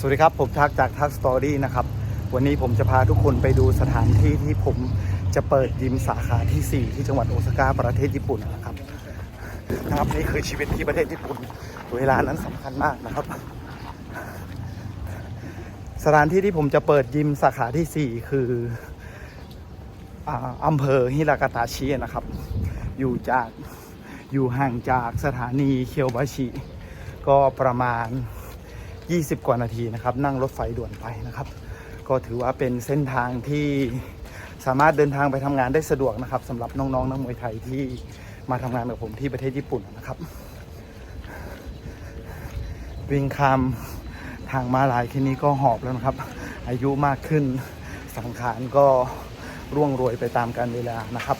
สวัสดีครับ ผมทักจากทักสตอรี่นะครับ วันนี้ผมจะพาทุกคนไปดูสถานที่ที่ผมจะเปิดยิมสาขาที่ 4 ที่จังหวัดโอซาก้าประเทศญี่ปุ่นนะครับนะครับนี่คือชีวิตที่ประเทศญี่ปุ่น เวลานั้นสำคัญมากนะครับ สถานที่ที่ผมจะเปิดยิมสาขาที่ 4 คืออ่าอำเภอฮิรากาตาชินะครับ อยู่จากอยู่ห่างจากสถานีเคียวบาชิ ก็ประมาณ 20 กว่านาทีนะครับ นั่งรถไฟด่วนไปนะครับ ก็ถือว่าเป็นเส้นทางที่สามารถเดินทางไปทำงานได้สะดวกนะครับสำหรับน้องๆนักมวยไทยที่มาทำงานกับผมที่ประเทศญี่ปุ่นนะครับ วิ่งข้ามทางมาลายแค่นี้ก็หอบแล้วนะครับ อายุมากขึ้นสังขารก็ร่วงโรยไปตามกาลเวลานะครับ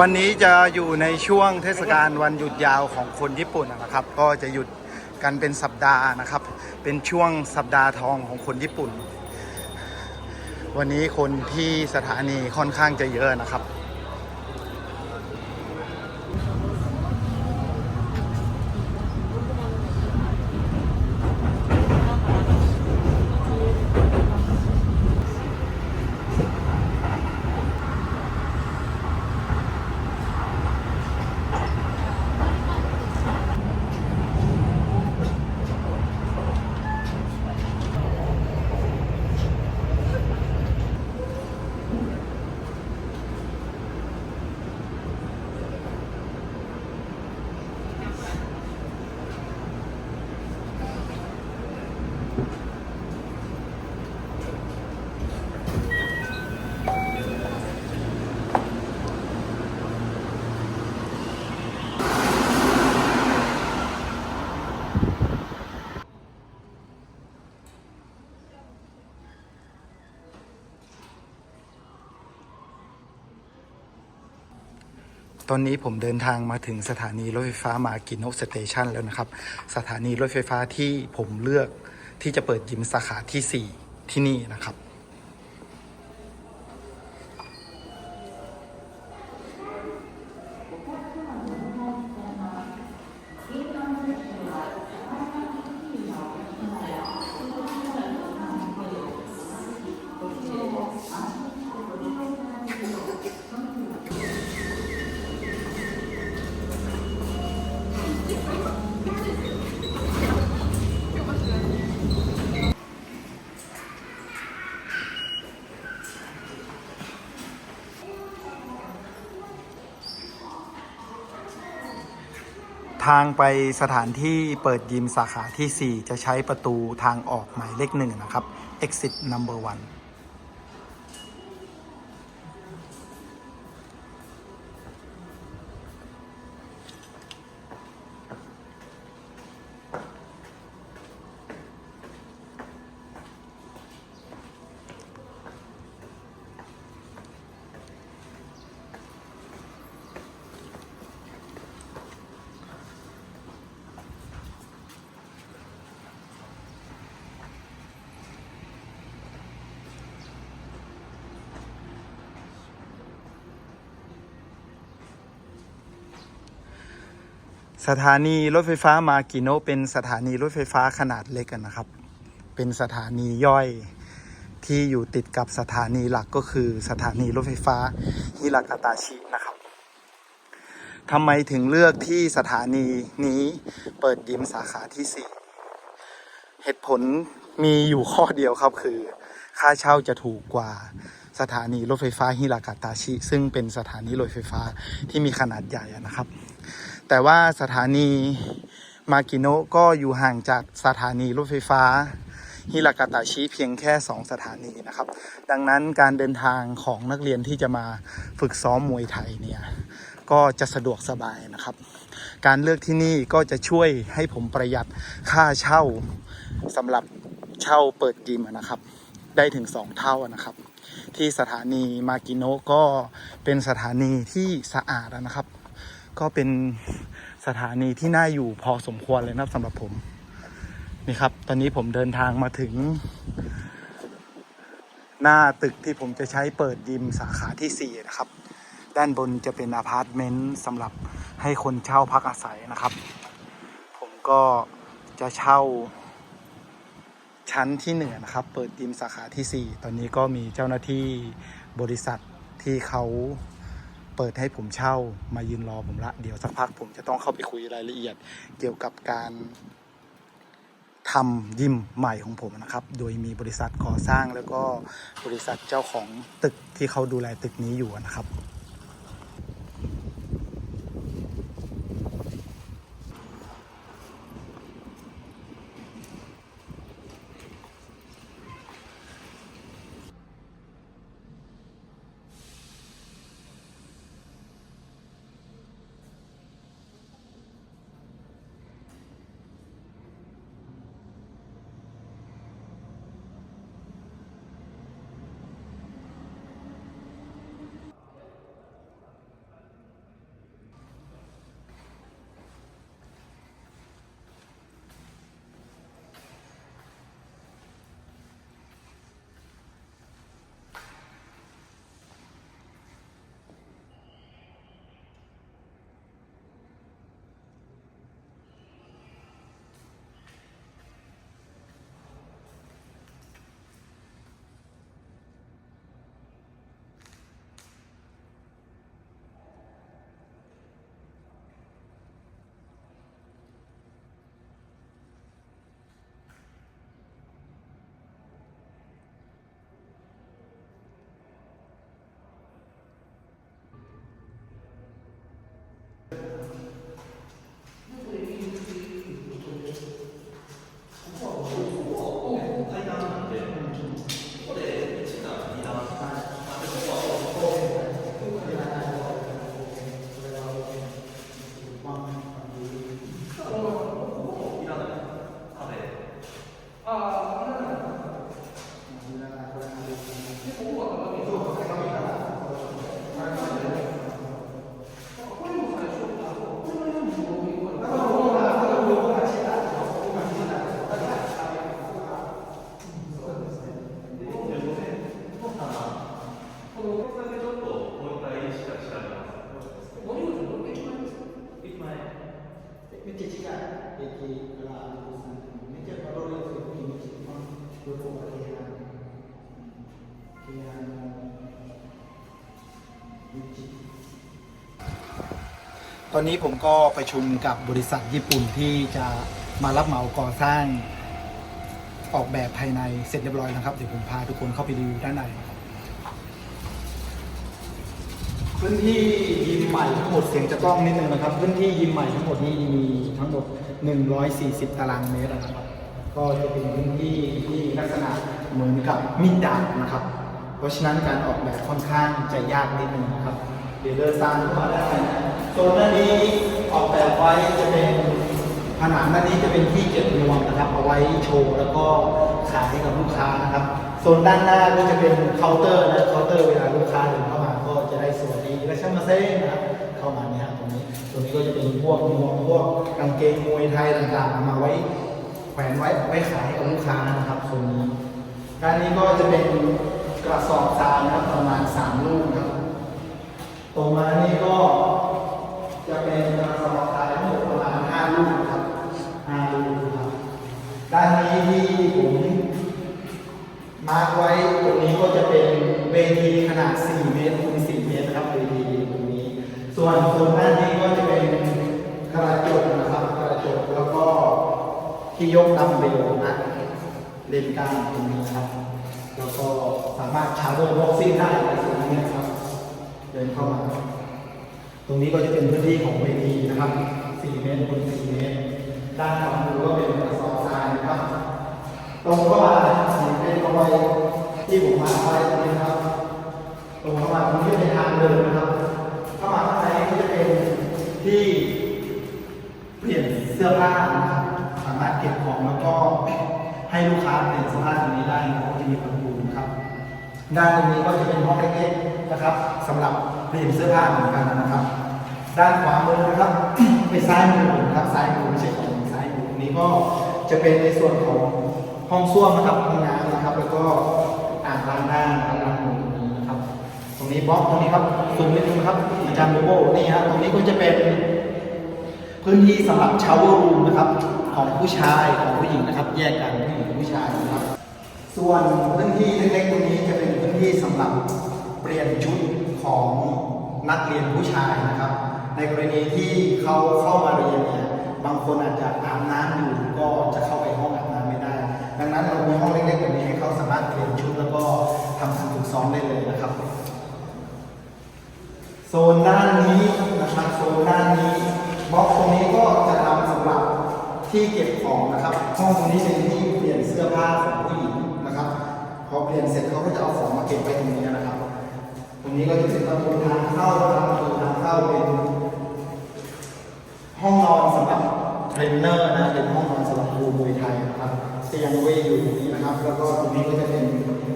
วันนี้จะอยู่ในช่วงเทศกาลวันหยุดยาวของคนญี่ปุ่นนะครับ ก็จะหยุดกันเป็นสัปดาห์นะครับ เป็นช่วงสัปดาห์ทองของคนญี่ปุ่น วันนี้คนที่สถานีค่อนข้างจะเยอะนะครับ ตอนนี้ผมเดินทางมาถึงสถานีรถไฟฟ้ามากินโนสเตชันแล้วนะครับ สถานีรถไฟฟ้าที่ผมเลือกที่จะเปิดยิมสาขาที่ 4 ที่นี่นะครับ ทางไปสถานที่เปิดยิมสาขาที่ 4 จะใช้ประตูทางออกหมายเลขหนึ่งนะครับ exit number one สถานีรถไฟฟ้ามากิโนะเป็นสถานีรถไฟฟ้าขนาดเล็กนะครับ เป็นสถานีย่อยที่อยู่ติดกับสถานีหลักก็คือสถานีรถไฟฟ้าฮิรากาตาชินะครับทำไมถึงเลือกที่สถานีนี้เปิดยิมสาขาที่ 4 เหตุผลมีอยู่ข้อเดียวครับคือ ค่าเช่าจะถูกกว่าสถานีรถไฟฟ้าฮิรากาตาชิ ซึ่งเป็นสถานีรถไฟฟ้าที่มีขนาดใหญ่นะครับ แต่ว่าสถานีมากิโนะก็อยู่ห่างจากสถานีรถไฟฟ้าฮิรากาตาชิเพียงแค่ 2 สถานีนะครับ ดังนั้นการเดินทางของนักเรียนที่จะมาฝึกซ้อมมวยไทยเนี่ยก็จะสะดวกสบายนะครับ การเลือกที่นี่ก็จะช่วยให้ผมประหยัดค่าเช่าสำหรับเช่าเปิดยิมนะครับ ได้ถึง 2 เท่านะครับ ที่สถานีมากิโนะก็เป็นสถานีที่สะอาดนะครับ ก็เป็นสถานีที่น่าอยู่พอสมควรเลยนะครับสำหรับผม นี่ครับ ตอนนี้ผมเดินทางมาถึง หน้าตึกที่ผมจะใช้เปิดยิมสาขาที่ 4 นะครับ ด้านบนจะเป็นอพาร์ตเมนต์สำหรับให้คนเช่าพักอาศัยนะครับ ผมก็จะเช่าชั้นที่หนึ่งนะครับ เปิดยิมสาขาที่ 4 ตอนนี้ก็มีเจ้าหน้าที่บริษัทที่เขา เปิดให้ผมเช่ามายืนรอผมละ เดี๋ยวสักพักผมจะต้องเข้าไปคุยรายละเอียด เกี่ยวกับการทำยิมใหม่ของผมนะครับ โดยมีบริษัทก่อสร้างแล้วก็บริษัทเจ้าของตึกที่เขาดูแลตึกนี้อยู่นะครับ ตอนนี้ผมก็ประชุมกับบริษัทญี่ปุ่นที่จะมารับเหมาก่อสร้างออกแบบภายในเสร็จเรียบร้อยนะครับเดี๋ยวผมพาทุกคนเข้าไปดูด้านในพื้นที่ยิมใหม่ทั้งหมดเสียงจะกล้องนิดนึงนะครับ พื้นที่ยิมใหม่ทั้งหมดนี้มีทั้งหมด 140 ตารางเมตรนะครับ ก็จะเป็นพื้นที่ที่ลักษณะเหมือนกับมิดดาบนะครับ เพราะฉะนั้นการออกแบบค่อนข้างจะยากนิดนึงนะครับ เดี๋ยวเดินตามเข้ามาได้น โซนด้านนี้ออกแบบไว้จะเป็นผนังด้านนี้จะเป็นที่เก็บรวมนะครับ เอาไว้โชว์แล้วก็ขายให้กับลูกค้านะครับโซนด้านหน้าก็จะเป็นเคาน์เตอร์นะเคาน์เตอร์เวลาลูกค้าเดินเข้ามาก็จะได้สวัสดีและช่างมาเซ่นะครับเข้ามาเนี่ยตรงนี้ตรงนี้ก็จะเป็นพวกนวมพวกกางเกงมวยไทยต่างๆมาไว้แขวนไว้ไว้ขายให้กับลูกค้านะครับโซนนี้ด้านนี้ก็จะเป็นกระสอบทรายนะครับประมาณสามลูกครับตรงมานี่ก็ จะเป็นกระสอบทรายทั้งหมดประมาณห้าลูกครับห้าลูกครับ ด้านนี้ที่ผมมาร์กไว้ตรงนี้ก็จะเป็นเวทีขนาด 4 เมตรคูณ4เมตรครับเวทีตรงนี้ ส่วนส่วนด้านนี้ก็จะเป็นกระจกนะครับกระจกแล้วก็ที่ยกดัมเบลนะเล่นกล้างตรงนี้ครับ แล้วก็สามารถชาร์จบ็อกซิ่งได้ในส่วนนี้ครับ เดินเข้ามา ตรงนี้ก็จะเป็นพื้นที่ของเวทีนะครับ 4 เมตรคูณ4เมตร ด้านขวามือก็เป็นกระสอบทรายนะครับ ตรงเข้ามาสีเป็นเอาไว้ที่ผมมาไว้ตรงนี้นะครับ ตรงเข้ามาตรงนี้เป็นทางเดินนะครับ เข้ามาข้างในก็จะเป็นที่เปลี่ยนเสื้อผ้านะครับสามารถเก็บของแล้วก็ให้ลูกค้าเปลี่ยนเสื้อผ้าตรงนี้ได้นะครับจะมีประตูนะครับ ด้านตรงนี้ก็จะเป็นห้องเล็กๆนะครับสำหรับ เปลี่ยนเสื้อผ้าเหมือนกันนะครับ ด้านขวามือนะครับเป็นซ้ายมือนะครับซ้ายมือไม่ใช่ของซ้ายมือตรงนี้ก็จะเป็นในส่วนของห้องส้วมนะครับห้องน้ำนะครับ แล้วก็อ่างด้านหน้าด้านหลังตรงนี้นะครับ ตรงนี้บล็อกตรงนี้ครับซูมนิดนึงครับอาจารย์โบโบนี่ฮะตรงนี้ก็จะเป็นพื้นที่สำหรับชาวเวอร์รูมนะครับ ของผู้ชายของผู้หญิงนะครับ แยกกันผู้หญิงผู้ชายนะครับ ส่วนพื้นที่เล็กๆตรงนี้จะเป็นพื้นที่สำหรับเปลี่ยนชุด ของนักเรียนผู้ชายนะครับ ในกรณีที่เขาเข้ามาเรียนเนี่ยบางคนอาจจะอาบน้ำอยู่ก็จะเข้าไปห้องอาบน้ำไม่ได้ ดังนั้นเรามีห้องเล็กๆแบบนี้ให้เขาสามารถเปลี่ยนชุดแล้วก็ทำการฝึกซ้อมได้เลยนะครับ โซนด้านนี้นะครับโซนด้านนี้บล็อกตรงนี้ก็จะทำสำหรับที่เก็บของนะครับห้องตรงนี้เป็นที่เปลี่ยนเสื้อผ้าของผู้หญิงนะครับพอเปลี่ยนเสร็จเขาก็จะเอาของมาเก็บไว้ตรงนี้นะครับ รงนี้ก็จะเป็นประตูทางเข้านะครับประตูทางเข้าเป็น ห้องนอนสำหรับเทรนเนอร์นะเป็นห้องนอนสำหรับครูมวยไทยนะครับเตียงเวย์อยู่ตรงนี้นะครับ แล้วก็ตรงนี้ก็จะเป็น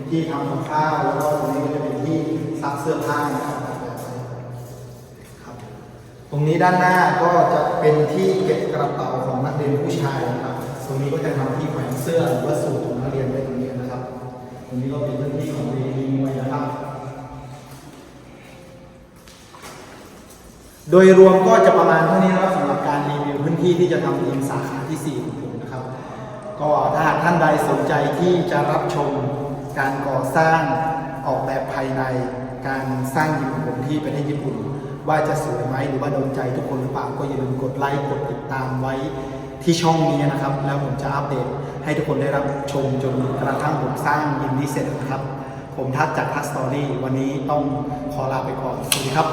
ที่ทำกับข้าวแล้วก็ตรงนี้ก็จะเป็นที่ซักเสื้อผ้านะครับตรงนี้ด้านหน้าก็จะเป็นที่เก็บกระเป๋าของนักเรียนผู้ชายนะครับ ตรงนี้ก็จะทำที่แขวนเสื้อหรือว่าสูทของนักเรียนไว้ตรงนี้นะครับ ตรงนี้ก็เป็นพื้นที่ของเรียนมวยนะครับ โดยรวมก็จะประมาณเท่านี้นะครับสำหรับการรีวิวพื้นที่ที่จะทำทีมสาขาที่ 4 ของผมนะครับ ก็ถ้าหากท่านใดสนใจที่จะรับชมการก่อสร้างออกแบบภายในการสร้างยิมของผมที่ประเทศญี่ปุ่น ว่าจะสวยไหมหรือว่าโดนใจทุกคนหรือเปล่าก็อย่าลืมกดไลค์กดติดตามไว้ที่ช่องนี้นะครับ แล้วผมจะอัปเดตให้ทุกคนได้รับชมจนกระทั่งผมสร้างยิมนี้เสร็จนะครับ ผมทักจากทักสตอรี่วันนี้ต้องขอลาไปก่อนสวัสดีครับ